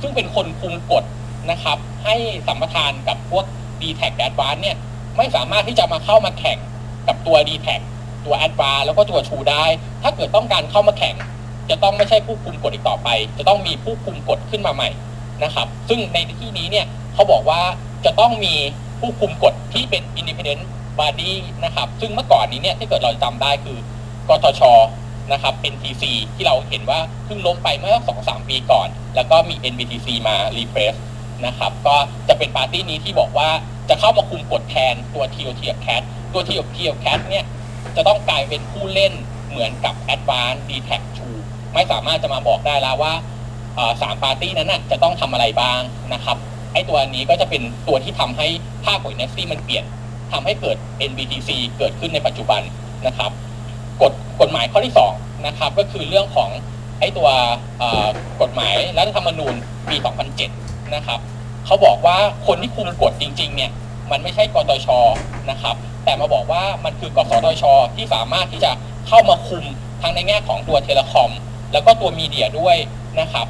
ซึ่งเป็นคนคุมกฎนะครับ ให้สัมปทานกับพวก d t แท็ a d v a n c e เนี่ยไม่สามารถที่จะมาเข้ามาแข่งกับตัว d t แท็ตัว a d v a n c e แล้วก็ตัว True ได้ ถ้าเกิดต้องการเข้ามาแข่ง จะต้องไม่ใช่ผู้คุมกฎอีกต่อไป จะต้องมีผู้คุมกฎขึ้นมาใหม่นะครับ ซึ่งในที่นี้เนี่ยเขาบอกว่าจะต้องมีผู้คุมกฎที่เป็น independent body นะครับ ซึ่งเมื่อก่อนนี้เนี่ยถ้าเกิดเราจำได้คือกทช นะครับ NTC ที่เราเห็นว่าเพิ่งล้มไปเมื่อ2อสปีก่อน แล้วก็มี NBTC มา refresh นะครับ ก็จะเป็นปาร์ตี้นี้ที่บอกว่าจะเข้ามาคุมกฎแทนตัว TOT CAT ตัว TOT CAT เนี่ยจะต้องกลายเป็นผู้เล่นเหมือนกับ Advanced d t a c 2ไม่สามารถจะมาบอกได้แล้วว่าสามปาร์ตี้นั้นนะจะต้องทำอะไรบ้างนะครับไอ้ตัวนี้ก็จะเป็นตัวที่ทำให้ภาคของ NFT มันเปลี่ยนทำให้เกิด NBTC เกิดขึ้นในปัจจุบันนะครับ กฎกฎหมายข้อที่2นะครับก็คือเรื่องของไอ้ตัวกฎหมายรัฐธรรมนูญปี 2007 นะครับเขาบอกว่าคนที่คุมกฎจริงๆเนี่ยมันไม่ใช่กตชนะครับ แต่มาบอกว่ามันคือกสทช ที่สามารถที่จะเข้ามาคุมทั้งในแง่ของตัวเทเลคอม แล้วก็ตัวมีเดียด้วยนะครับ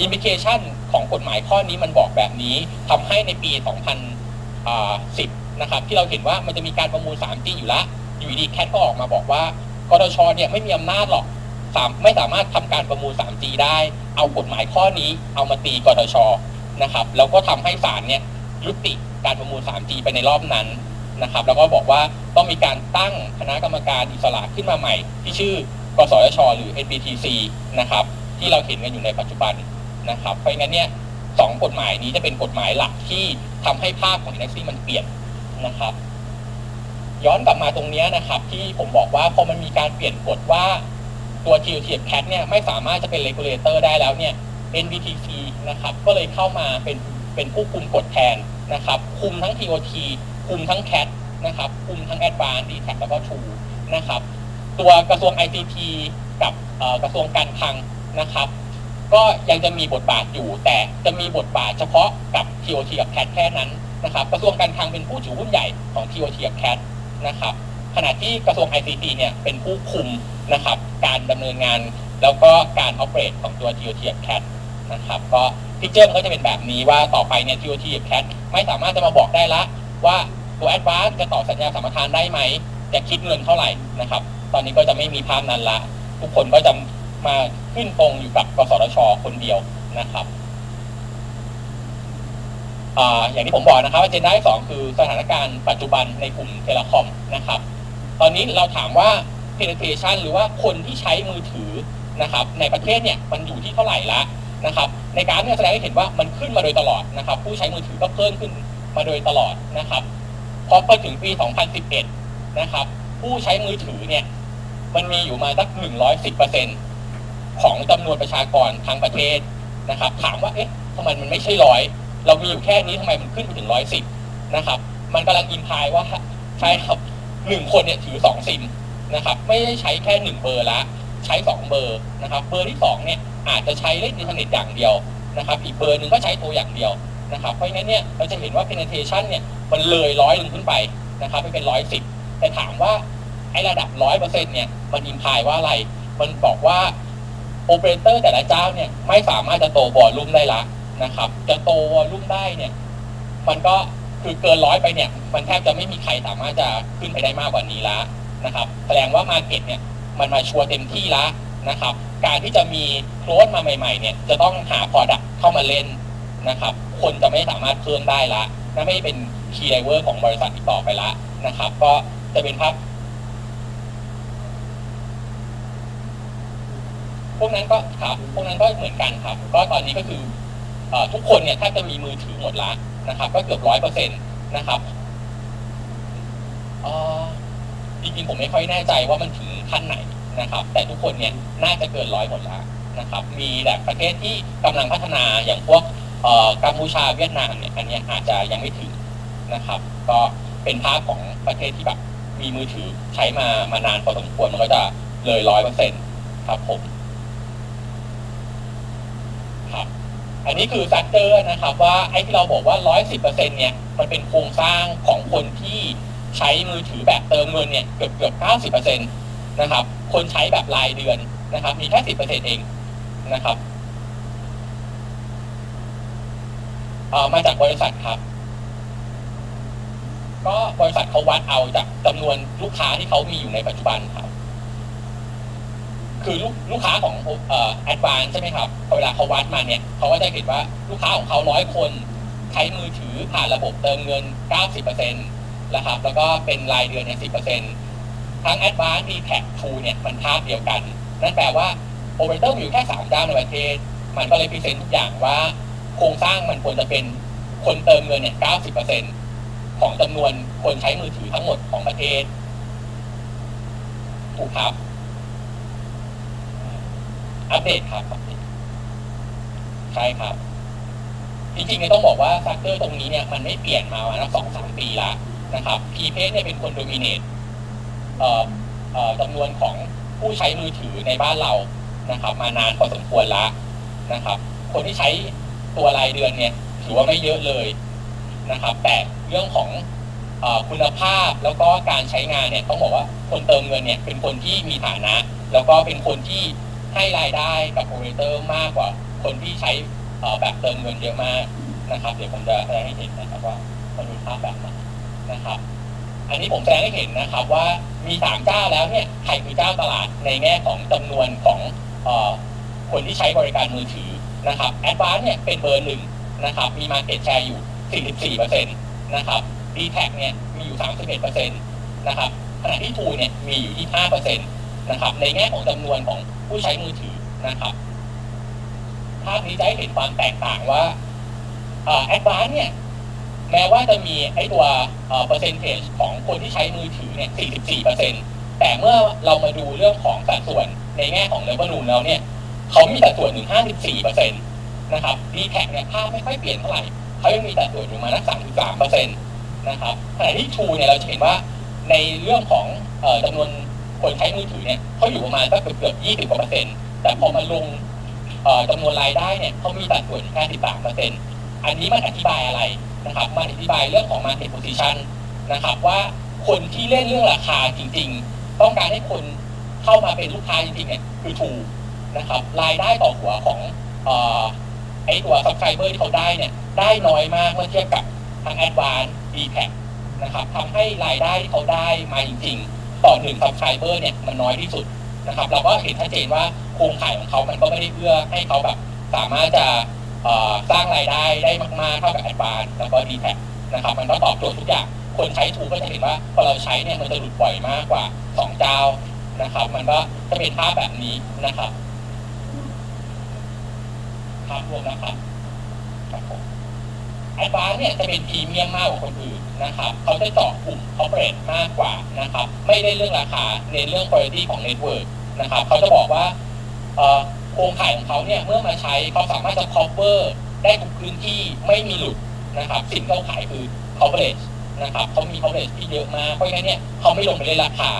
อิมพิเคชันของกฎหมายข้อนี้มันบอกแบบนี้ทำให้ในปี 2010 นะครับที่เราเห็นว่ามันจะมีการประมูล 3G อยู่แล้วอยู่ดีแคทก็ออกมาบอกว่า กทชเนี่ยไม่มีอำนาจหรอกสามไม่สามารถทำการประมูล 3G ได้ เอากฎหมายข้อนี้เอามาตีกทชนะครับ แล้วก็ทำให้ศาลเนี่ยยุติการประมูล 3G ไปในรอบนั้นนะครับ แล้วก็บอกว่าต้องมีการตั้งคณะกรรมการอิสระขึ้นมาใหม่ ที่ชื่อกสชหรือ NBTC นะครับที่เราเห็นกันอยู่ในปัจจุบันนะครับ เพราะงั้นเนี่ยสองกฎหมายนี้จะเป็นกฎหมายหลักที่ทำให้ภาพของ NFT มันเปลี่ยนนะครับ ย้อนกลับมาตรงนี้นะครับ ที่ผมบอกว่าพอมันมีการเปลี่ยนกฎว่าตัว TOTF CAT เนี่ยไม่สามารถจะเป็น regulator ได้แล้วเนี่ย NBTC นะครับก็เลยเข้ามาเป็นเป็นผู้คุมกฎแทนนะครับ คุมทั้ง TOT คุมทั้ง CAT นะครับ คุมทั้ง Advanced d t a c แล้วก็ True นะครับ ตัวกระทรวง ICT กับกระทรวงการคลังนะครับ ก็ยังจะมีบทบาทอยู่ แต่จะมีบทบาทเฉพาะกับ TOT กับ CAT แค่นั้นนะครับ กระทรวงการคลังเป็นผู้ถือหุ้นใหญ่ของ TOT กับ CAT นะครับขณะที่กระทรวง ICT เนี่ยเป็นผู้คุมนะครับการดำเนินงาน แล้วก็การออเปรตของตัว TOT CAT นะครับก็พิกเจอร์มันก็จะเป็นแบบนี้ว่าต่อไปเนี่ย TOT CAT ไม่สามารถจะมาบอกได้ละว่าตัว Advance จะต่อสัญญาสัมปทานได้ไหม จะคิดเงินเท่าไหร่นะครับ ตอนนี้ก็จะไม่มีภาพนั้นละ ทุกคนก็จะมาขึ้นตรงอยู่กับกสทชคนเดียวนะครับ อย่างที่ผมบอกนะครับว่าเจนได้สองคือสถานการณ์ปัจจุบันในกลุ่มเทเลคอมนะครับ ตอนนี้เราถามว่า penetration หรือว่าคนที่ใช้มือถือนะครับ ในประเทศเนี่ยมันอยู่ที่เท่าไหร่ละนะครับ ในการเนี่ยแสดงให้เห็นว่ามันขึ้นมาโดยตลอดนะครับ ผู้ใช้มือถือก็เพิ่มขึ้นมาโดยตลอดนะครับพอไปถึงปี 2011 นะครับ ผู้ใช้มือถือเนี่ยมันมีอยู่มาสัก 110%ของจำนวนประชากรทั้งประเทศนะครับ ถามว่าเอ๊ะทำไมมันไม่ใช่ร้อย เรามีอยู่แค่นี้ทำไมมันขึ้นไปถึงร้อยสิบนะครับ มันกำลังอินพายว่าใช่ครับหนึ่งคนเนี่ยถือสองซิมนะครับ ไม่ได้ใช้แค่หนึ่งเบอร์ละ ใช้สองเบอร์นะครับ เบอร์ที่สองเนี่ยอาจจะใช้เล่นอินเทอร์เน็ตอย่างเดียวนะครับ อีกเบอร์หนึ่งก็ใช้โทรอย่างเดียวนะครับ เพราะงั้นเนี่ยเราจะเห็นว่า penetration เนี่ยมันเลยร้อยลงขึ้นไปนะครับไปเป็นร้อยสิบแต่ถามว่าไอ้ระดับร้อยเปอร์เซ็นต์เนี่ยมันอินพายว่าอะไร มันบอกว่าโอเปอเรเตอร์แต่ละเจ้าเนี่ยไม่สามารถจะโตบอลลุ่มได้ละ นะครับจะโตวอลุ่มได้เนี่ย มันก็คือเกินร้อยไปเนี่ย มันแทบจะไม่มีใครสามารถจะขึ้นไปได้มากกว่านี้แล้วนะครับ แสดงว่ามาเก็ตเนี่ยมันมาชัวร์เต็มที่แล้วนะครับ การที่จะมีโคลนมาใหม่ๆ เนี่ยจะต้องหาพอดักเข้ามาเล่นนะครับ คนจะไม่สามารถเพิ่มได้ละนั่นไม่เป็นคีย์ไดเวอร์ของบริษัทอีกต่อไปละนะครับ ก็จะเป็นภาพพวกนั้นก็ครับ พวกนั้นก็เหมือนกันครับ ก็ตอนนี้ก็คือ ทุกคนเนี่ยถ้าจะมีมือถือหมดละนะครับ ก็เกือบร้อยเปอร์เซ็นต์นะครับจริงๆผมไม่ค่อยแน่ใจว่ามันถึงขั้นไหนนะครับ แต่ทุกคนเนี่ยน่าจะเกินร้อยหมดแล้วนะครับ มีแบบประเทศที่กำลังพัฒนาอย่างพวกกัมพูชาเวียดนามเนี่ยอันนี้อาจจะยังไม่ถึงนะครับ ก็เป็นภาพของประเทศที่แบบมีมือถือใช้มามานานพอสมควรมันก็จะเลยร้อยเปอร์เซ็นต์ครับผมครับ อันนี้คือแฟกเตอร์นะครับว่าไอ้ที่เราบอกว่า 110%เนี่ยมันเป็นโครงสร้างของคนที่ใช้มือถือแบบเติมเงินเนี่ยเกือบเกือบ90%นะครับคนใช้แบบรายเดือนนะครับมีแค่ 10%เองนะครับเอ่อมาจากบริษัทครับ ก็บริษัทเขาวัดเอาจากจำนวนลูกค้าที่เขามีอยู่ในปัจจุบันครับ คือลูกลูกค้าของเอ่อแอดวานใช่ไหมครับพอเวลาเขาวัดมาเนี่ยเขาก็จะเห็นว่าลูกค้าของเขาร้อยคนใช้มือถือผ่านระบบเติมเงิน 90%นะครับ แล้วก็เป็นรายเดือนเนี่ย10%ทั้ง a d v a n c e d t a c True เนี่ยมันภาพเดียวกัน นั่นแปลว่าโอเปอเรเตอร์อยู่แค่3เจ้าในประเทศ มันก็เลยพิเศษทุกอย่างว่า โครงสร้างมันควรจะเป็นคนเติมเงินเนี่ย 90%ของจำนวนคนใช้มือถือทั้งหมดของประเทศ ถูกครับ อัปเดตครับใช่ครับ จริงๆเนี่ยต้องบอกว่าแฟกเตอร์ตรงนี้เนี่ยมันไม่เปลี่ยนมาประมาณสองสามปีละนะครับพีเพเนี่ยเป็นคนโดมิเนตจำนวนของผู้ใช้มือถือในบ้านเรานะครับ มานานพอสมควรละนะครับ คนที่ใช้ตัวรายเดือนเนี่ยถือว่าไม่เยอะเลยนะครับ แต่เรื่องของอคุณภาพแล้วก็การใช้งานเนี่ยต้องบอกว่าคนเติมเงินเนี่ยเป็นคนที่มีฐานะ แล้วก็เป็นคนที่ ให้รายได้กับโอเปอเรเตอร์มากกว่าคนที่ใช้แบบเติมเงินเยอะมากนะครับเดี๋ยวผมจะแสดงให้เห็นนะครับว่ามันมีภาพแบบไหนนะครับ อันนี้ผมแสดงให้เห็นนะครับว่ามีสามเจ้าแล้วเนี่ยใครคือเจ้าตลาดในแง่ของจำนวนของอคนที่ใช้บริการมือถือนะครับแอดวานเนี่ยเป็นเบอร์หนึ่งนะครับมีมาเก็ตแชร์อยู่ 44%นะครับดีแท็เนี่ยมีอยู่ 31%นะครับขณะที่ทูเนี่ยมีอยู่ที่5% นะครับในแง่ของจำนวนของผู้ใช้มือถือนะครับภาพนี้จะให้เห็นความแตกต่างว่าแอดวานเนี่ยแม้ว่าจะมีไอ้ตัวเปอร์เซนเทจของคนที่ใช้มือถือเนี่ย 44 แต่เมื่อเรามาดูเรื่องของสัดส่วนในแง่ของเลเวลูนแล้วเนี่ยเขามีสัดส่วนถึง 54 นะครับดีแท็เนี่ยภาพไม่ค่อยเปลี่ยนเท่าไหร่เขายังมีสัดส่วนอยู่มานัก33 นะครับขณะที่ทูเนี่ยเราจะเห็นว่าในเรื่องของจำนวน คนใช้มือถือเนี่ยเขาอยู่ประมาณสักเกือบๆ20กว่าเปอร์เซ็นต์แต่พอมาลงจำนวนรายได้เนี่ยเขามีสัดส่วนแค่13%อันนี้มันอธิบายอะไรนะครับ มันอธิบายเรื่องของ market position นะครับว่าคนที่เล่นเรื่องราคาจริง ๆ ต้องการให้คนเข้ามาเป็นลูกค้าจริงๆเนี่ยคือทูกนะครับรายได้ต่อหัวของอ่อไอตัว subscriber ที่เขาได้เนี่ยได้น้อยมากเมื่อเทียบกับทาง Advanced d t a c นะครับทำให้รายได้ที่เขาได้มาจริง ๆ ต่อหนึ่ง subscriber เนี่ยมันน้อยที่สุดนะครับ เราก็เห็นชัดเจนว่าโครงข่ายของเขามันก็ไม่ได้เอื้อให้เขาแบบสามารถจะสร้างรายได้ได้มากๆ เท่ากับ Advanced แล้วก็ d t a c นะครับ มันก็ตอบโจทย์ทุกอย่าง คนใช้ทูก็จะเห็นว่าพอเราใช้เนี่ยมันจะหลุดบ่อยมากกว่าสองเจ้านะครับ มันก็จะเป็นภาพแบบนี้นะครับภาพรวมนะครับครับ แอดวานเนี่ยจะเป็นพรีเมียมมากกว่าคนอื่นนะครับเขาจะเจาะกลุ่มคอร์เปอเรทมากกว่านะครับ ไม่ได้เรื่องราคาในเรื่องคุณภาพของเน็ตเวิร์กนะครับเขาจะบอกว่าโครงข่ายของเขาเนี่ยเมื่อมาใช้เขาสามารถจะ cover ได้ทุกพื้นที่ไม่มีหลุดนะครับสิ่งที่เขาขายคือ coverage นะครับเขามี coverage ที่เยอะมากเพราะฉะนั้นเนี่ยเขาไม่ลงไปในราคา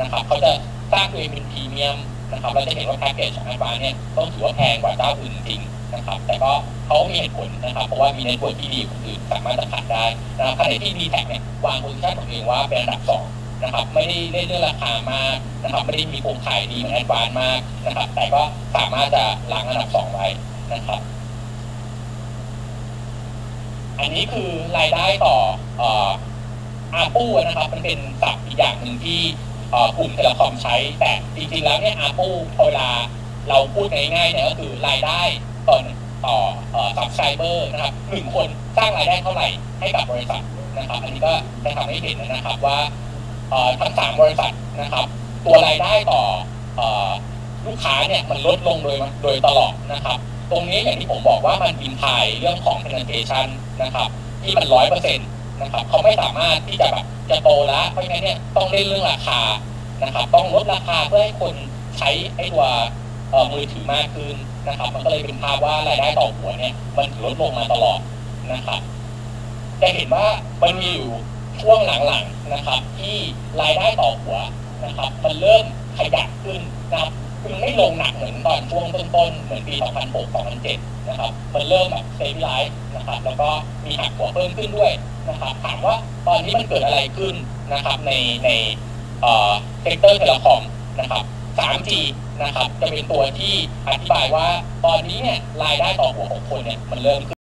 นะครับเขาจะสร้างตัวเองเป็นพรีเมียมนะครับเราจะเห็นว่าแพ็กเกจของแอดวานเนี่ยต้องถือว่าแพงกว่าเจ้าอื่นจริง นะครับ แต่ก็เขามีเหตุผลนะครับ เพราะว่ามีเน็ตเวิร์กที่ดีกว่าคนอื่นสามารถจะขัดได้นะครับขณะที่ดีแท็เนี่ยวางโพซิชั่นของตัวเองว่าเป็นอันดับสองนะครับ ไม่ได้เล่นเรื่องราคามากนะครับ ไม่ได้มีโครงข่ายดีเหมือนแอดวานมากนะครับ แต่ก็สามารถจะล้างอันดับสองไว้นะครับ อันนี้คือรายได้ต่อออาปูนะครับ มันเป็นศัพท์อีกอย่างหนึ่งที่กลุ่มเทเลคอมใช้ แต่จริงๆแล้วเนี่ยอาปูพอเวลาเราพูดง่ายๆเนี่ยก็คือรายได้ ต่อต่อเอ่อ subscriber นะครับหนึ่งคนสร้างรายได้เท่าไหร่ให้กับบริษัทนะครับ อันนี้ก็จะทำให้เห็นนะครับว่าทั้งสามบริษัทนะครับ ตัวรายได้ต่ออลูกค้าเนี่ยมันลดลงโดยโดยตลอดนะครับ ตรงนี้อย่างที่ผมบอกว่ามันอินพายเรื่องของ penetration นะครับ ที่มันร้อยเปอร์เซ็นต์นะครับเขาไม่สามารถที่จะแบบจะโตแล้วเพราะฉะนั้นเนี่ยต้องเล่นเรื่องราคานะครับ ต้องลดราคาเพื่อให้คนใช้ไอ้ตัว มือถือมากขึ้นนะครับ มันก็เลยเป็นภาพว่ารายได้ต่อหัวเนี่ยมันลดลงมาตลอดนะครับจะเห็นว่ามันมีอยู่ช่วงหลังๆนะครับ ที่รายได้ต่อหัวนะครับ มันเริ่มขยับขึ้นนะครับคือไม่ลงหนักเหมือนตอนช่วงต้นๆ เหมือนปี 2006 2007 นะครับ มันเริ่มแบบเซฟไลฟ์นะครับ แล้วก็มีหักหัวเพิ่มขึ้นด้วยนะครับ ถามว่าตอนนี้มันเกิดอะไรขึ้นนะครับในในเอ่อเซกเตอร์เทเลคอมนะครับ 3G นะครับจะเป็นตัวที่อธิบายว่าตอนนี้เนี่ยรายได้ต่อหัวของคนเนี่ยมันเริ่มขึ้น